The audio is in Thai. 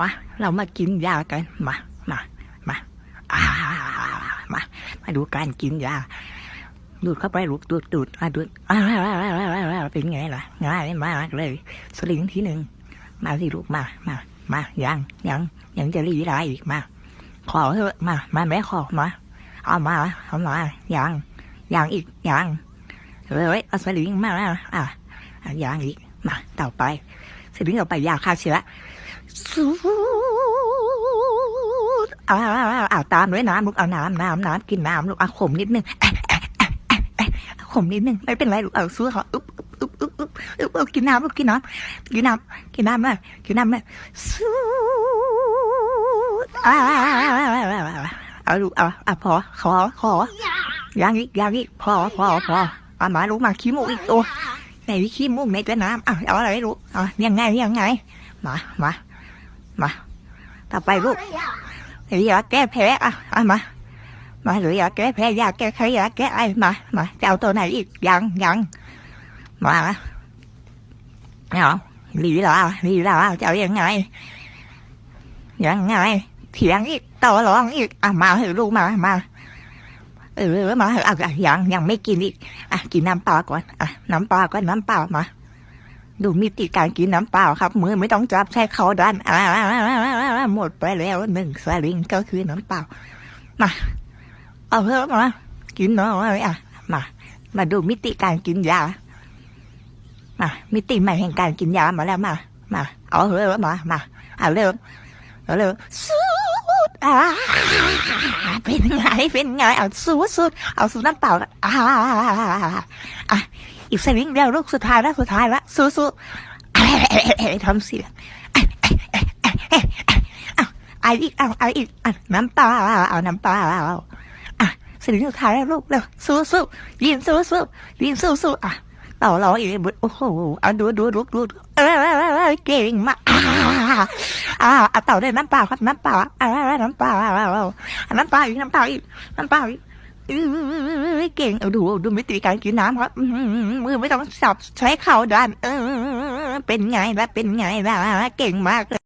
มา เรามากินยากัน มา มา มาอ่ามา มาดูการกินยา ดูดเข้าไปลูกดูดดูดอะดูดอ่าเป็นไงล่ะ ง่ายมากเลย สลิงทีหนึ่ง มาสิลูกมา มา มา ยัง ยัง ยังจะรีไรอีกมา ขอเถอะมา มาแม่ขอมา เอามาเอามายัง ยังอีก ยังเฮ้ยเอาสลิงมาอะอะยังอีก มา ต่อไปสลิงต่อไปยาฆ่าเชื้อ สูดอ่าวอ่าตามด้วยน้ำลูกเอาน้ำน้ำน้ำกินน้ำลูกเอาขมนิดนึงขมนิดนึงไม่เป็นไรลูกเอาสู้เขาอึ๊บอึ๊บอึ๊บอึ๊บอึ๊บอึ๊บกินน้ำลูกกินน้ำกินน้ำกินน้ำเลยกินน้ำเลยสูดอ่าวเอาลูกเอาอะพอขอขอยังอีกยังอีกพอพอพอเอามาลูกมาขี้มูกอีกตัวไหนวิขี้มูกในตัวน้ำเอาเอาอะไรลูกเอายังไงยังไงมามา มา ต่อไปลูกหรือยากแก้แพ้อะอามา มาหรืออยากแก้แพ้ยากแก้ไขยากแก้ไอ้มา มาจะเอาตัวไหนอีกยังยังมาเอาหลีลาหลีลาจะเอายังไงยังไงเถียงอีกต่อรองอีกอะมาเหอลูกมามาเออมาเหอะอะอะยังยังไม่กินอีกอะกินน้ำเปล่าก่อนอะน้ำเปล่าก่อนน้ำเปล่ามา ดูมิติการกินน้ำเปล่าครับ มือไม่ต้องจับใช้เขาดันหมดไปแล้วหนึ่งสลิงก็คือน้ำเปล่า มา เอาเพิ่มมากินน่อยอะมา มาดูมิติการกินยามามิติใหม่แห่งการกินยามาแล้วมา มา เอาเริ่มมา มาเอาเริ่มเอาเริ่มสูดอ่าเป็นไงเป็นไงเอาสูดสูดเอาสูดน้ำเปล่าอ่าอะ อีกสลิงเดียวลูกสุดท้ายแล้วสุดท้ายแล้วสู้สู้ทำเสียงเอาไออีกเอาไออีกอะน้ำเปล่าเอาน้ำเปล่าอะสลิงสุดท้ายแล้วลูกเร็วสู้สู้ยินสู้สู้ยินสู้สู้อะเต่อรออีกโอ้โหเอาดูดูดูดูเออเก่งมากอ่าอะต่อด้น้ำเปล่าครับน้ำเปล่าอ่าน้ำเปล่าน้ำเปล่าอีกน้ำเปล่าอีกน้ำเปล่าอีก เก่งเอาดูดูมิติการกินน้ำครับมือไม่ต้องสับใช้เข่าดันเออ เป็นไงล่ะเป็นไงล่ะเก่งมากเลย